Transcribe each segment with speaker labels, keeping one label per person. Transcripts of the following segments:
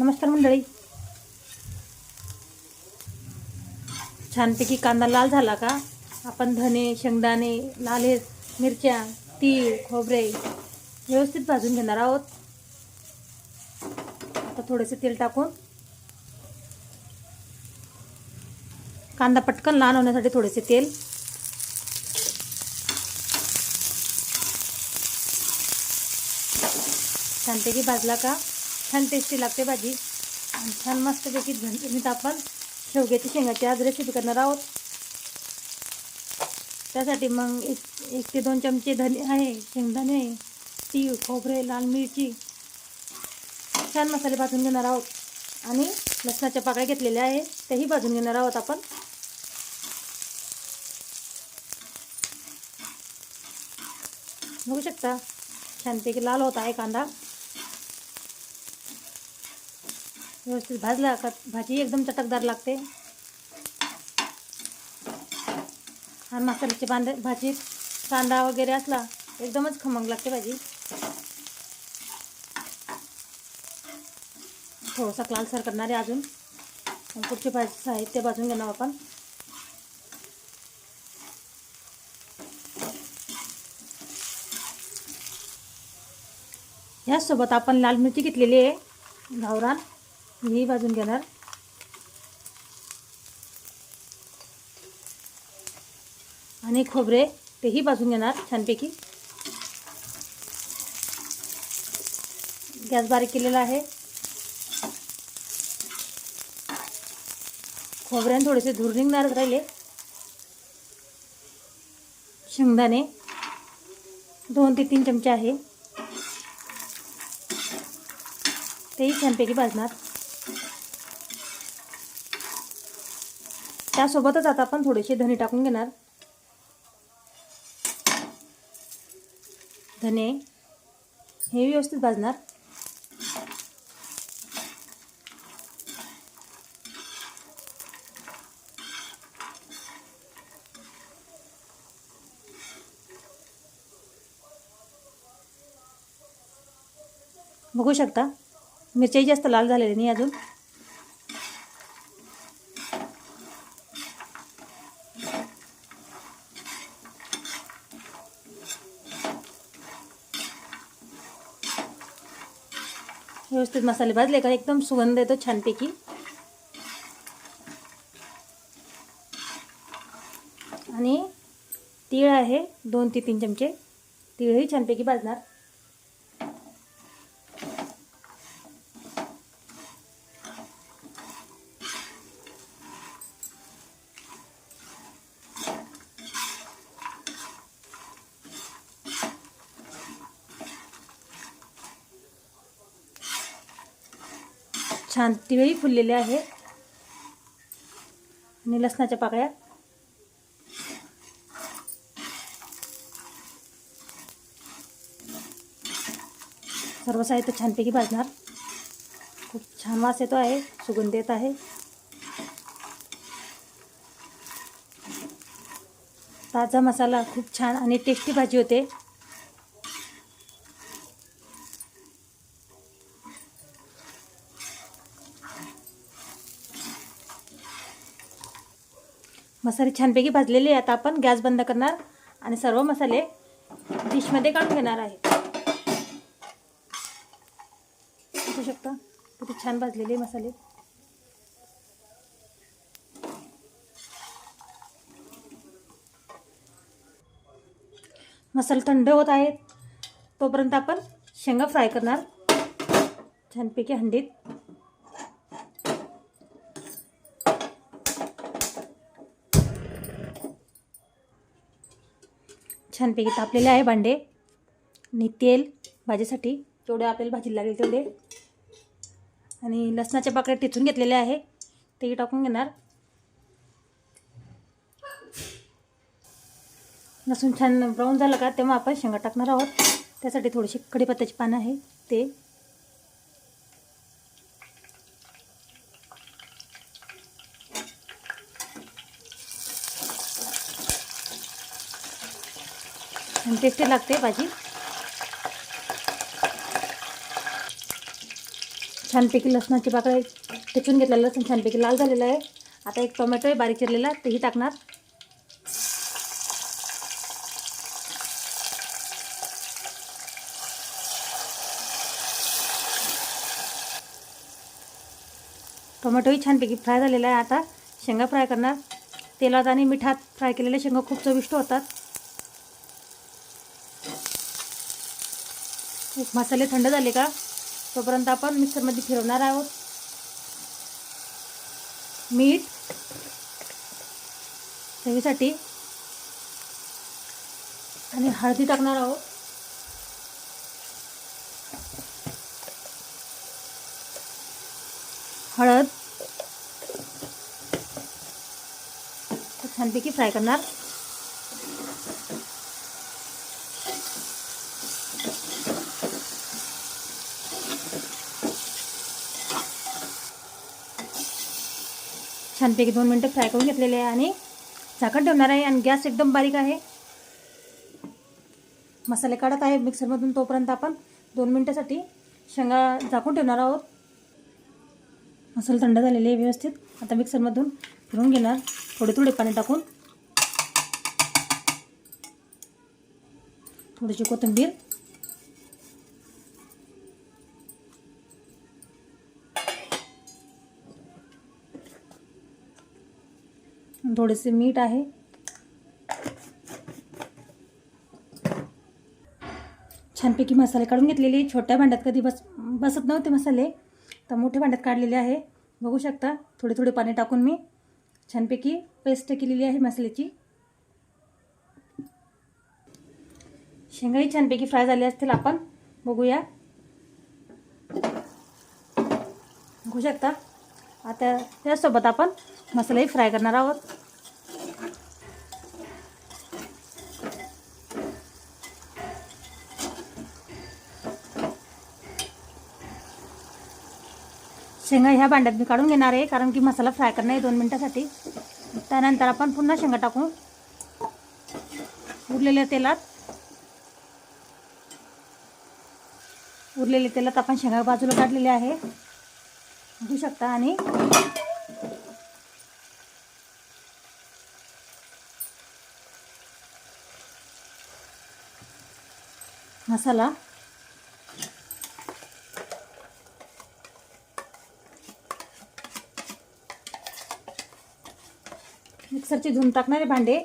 Speaker 1: नमस्कार मंडळी. छानपैकी कांदा लाल झाला का? आपण धने शेंगदाणे लाल हे मिरच्या तीळ खोबरे व्यवस्थित भाजून घेणार आहोत. आता थोडेसे तेल टाकून कांदा पटकन लहान होण्यासाठी थोडेसे तेल. छानपैकी भाजला का? छान टेस्टी लागते भाजी. आणि छान मस्तपैकी झणझणीत आपण शेवग्याची शेंगाची आज रेसिपी करणार आहोत. त्यासाठी मग एक एक ते दोन चमचे धने आहे शेंगदाणे तीळ खोबरे लाल मिरची. छान मसाले भाजून घेणार आहोत. आणि लसणाच्या पाकळ्या घेतलेल्या आहे तेही भाजून घेणार आहोत आपण. बघू शकता छानपैकी लाल होत आहे कांदा. व्यवस्थित भाजला का? भाजी एकदम चटकदार लागते. आणि मसाल्याची बांधे भाजी कांदा वगैरे असला एकदमच खमंग लागते भाजी. थोडंसं लालसर करणारे अजून. पुढची भाजी साहित्य भाजून घेणार आपण. ह्याचसोबत आपण लाल मिरची घेतलेली आहे गावरान. ही भाजून घेणार आणि खोबरे तेही भाजून घेणार छानपैकी गॅस बारीक केलेला आहे। खोबऱ्याने थोडेसे धूर निघणारच राहिले। शेंगदाणे दोन ते तीन चमचे आहे. तेही छानपैकी भाजणार. त्यासोबतच आता आपण थोडेसे धने टाकून घेणार. धने हे व्यवस्थित भाजणार. बघू शकता मिरच्याही जास्त लाल झालेली नाही अजून. व्यवस्थित मसाले भाजले का? एकदम सुगंध येतो छानपैकी. आणि तीळ आहे दोन ते तीन चमचे. तीळही छानपैकी भाजणार. छान तिळही फुललेले आहे. आणि लसणाच्या पाकळ्या. सर्व साहित्य छानपैकी भाजणार. खूप छान वास येतो आहे सुगंध येत आहे. ताजा मसाला खूप छान आणि टेस्टी भाजी होते. मसाले छानपैकी भाजलेले आहे आता आपण गॅस बंद करणार आणि सर्व मसाले डिशमध्ये काढून घेणार आहे. बघू शकता किती छान भाजलेले मसाले. मसाले थंड होत आहेत. तोपर्यंत आपण शेंगा फ्राय करणार. छानपैकी हंडीत. छानपैकी तापलेले आहे भांडे. आणि तेल भाजीसाठी जेवढे आपल्याला भाजी लागेल तेवढे. आणि लसणाच्या पाकळ्या टिचून घेतलेले आहे. तेही टाकून घेणार. लसूण छान ब्राऊन झालं का तेव्हा आपण शेंगा टाकणार आहोत. त्यासाठी थोडीशी कढीपत्त्याची पानं आहे ते टेस्टी लागते भाजी. छानपैकी लसणाची पाकळे ठेचून घेतलेलं लसूण छानपैकी लाल झालेलं आहे. आता एक टोमॅटो आहे बारीक चिरलेला तेही टाकणार. टोमॅटोही छानपैकी फ्राय झालेला आहे. आता शेंगा फ्राय करणार. तेलात आणि मिठात फ्राय केलेले शेंगा खूप चविष्ट होतात. मसाले थंड झाले का? तोपर्यंत आपण मिक्सरमध्ये फिरवणार आहोत. मीठ चवीसाठी आणि हळदी टाकणार आहोत. हळद छानपैकी फ्राय करणार. छानपैकी दोन मिनटं फ्राय करून घेतलेले आहे आणि झाकण ठेवणार आहे आणि गॅस एकदम बारीक आहे. मसाले काढत आहे मिक्सरमधून तोपर्यंत आपण दोन मिनटासाठी शेंगा झाकून ठेवणार आहोत. मसाले थंड झालेले आहे व्यवस्थित. आता मिक्सरमधून फिरून घेणार. थोडे थोडे पाणी टाकून. थोडीशी कोथिंबीर. थोडेसे मीठ आहे. छानपैकी मसाले काढून घेतलेले. छोट्या भांड्यात कधी बस बसत नव्हते मसाले. तर मोठ्या भांड्यात काढलेले आहे. बघू शकता थोडे थोडे पाणी टाकून मी छानपैकी पेस्ट केलेली आहे मसाल्याची. शेंगाही छानपैकी फ्राय झाले असतील आपण. बघूया. बघू शकता. आता त्यासोबत आपण मसालाही फ्राय करणार आहोत. शेंगा ह्या भांड्यात मी काढून घेणार आहे कारण की मसाला फ्राय करणार आहे दोन मिनटासाठी. त्यानंतर आपण पुन्हा शेंगा टाकू. उरलेल्या तेलात. उरलेल्या तेलात आपण शेंगा बाजूला काढलेले आहे. बघू शकता आणि मसाला मिक्सरचे धुवून टाकणारे भांडे.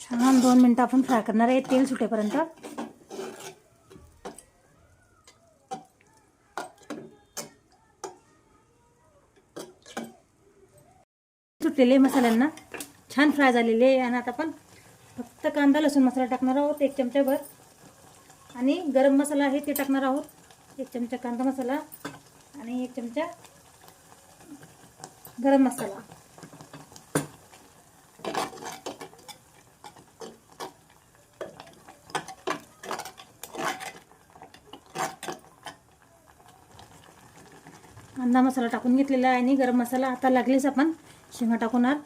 Speaker 1: छान दोन मिनटं आपण फ्राय करणार आहे तेल सुटेपर्यंत. सुटलेले मसाल्यांना. छान फ्राय झालेले आहे. आणि आता आपण फक्त कांदा लसूण मसाला टाकणार आहोत एक चमच्याभर. आणि गरम मसाला आहे ते टाकणार आहोत. एक चमचा कांदा मसाला आणि एक चमचा गरम मसाला. कांदा मसाला टाकून घेतलेला आहे आणि गरम मसाला आता लागलेच आपण शेंगा टाकणार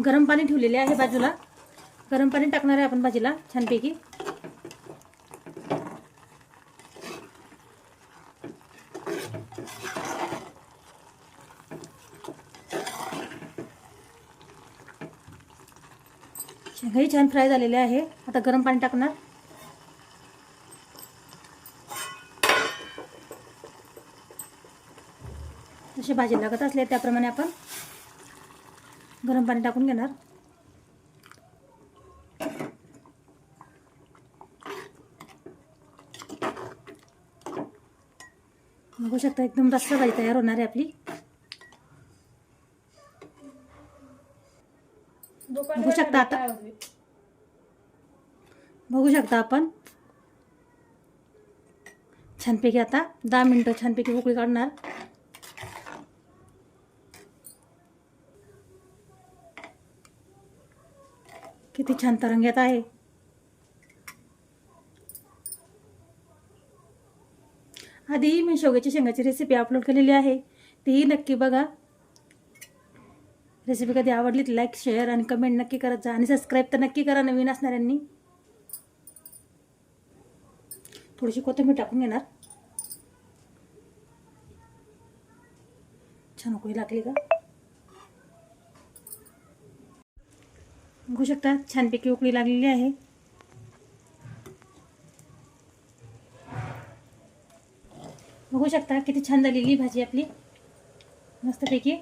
Speaker 1: गरम पाणी ठेवलेले आहे बाजूला. गरम पाणी टाकणार आहे आपण भाजीला छानपैकी. शेंगाही छान फ्राय झालेले आहे. आता गरम पाणी टाकणार. जसे भाजी लागत असले त्याप्रमाणे आपण गरम पाणी टाकून घेणार. बघू शकता एकदम रस्सा भाजी तयार होणार आहे आपली. बघू शकता आता. बघू शकता आपण. छानपैकी आता दहा मिनटं छानपैकी उकळी काढणार. किती छान तरंग्यात आहे. आधी मी शेवग्याच्या शेंगाची रेसिपी अपलोड केलेली आहे. तीही नक्की बघा. रेसिपी कधी आवडली तर लाईक शेअर आणि कमेंट नक्की करत जा आणि सबस्क्राईब तर नक्की करा नवीन असणाऱ्यांनी. थोडीशी कोथिंबीर टाकून घेणार. छान उकळी लागली का? बघू शकता छानपैकी उकळी लागलेली आहे. बघू शकता किती छान झालेली भाजी आपली. मस्तपैकी.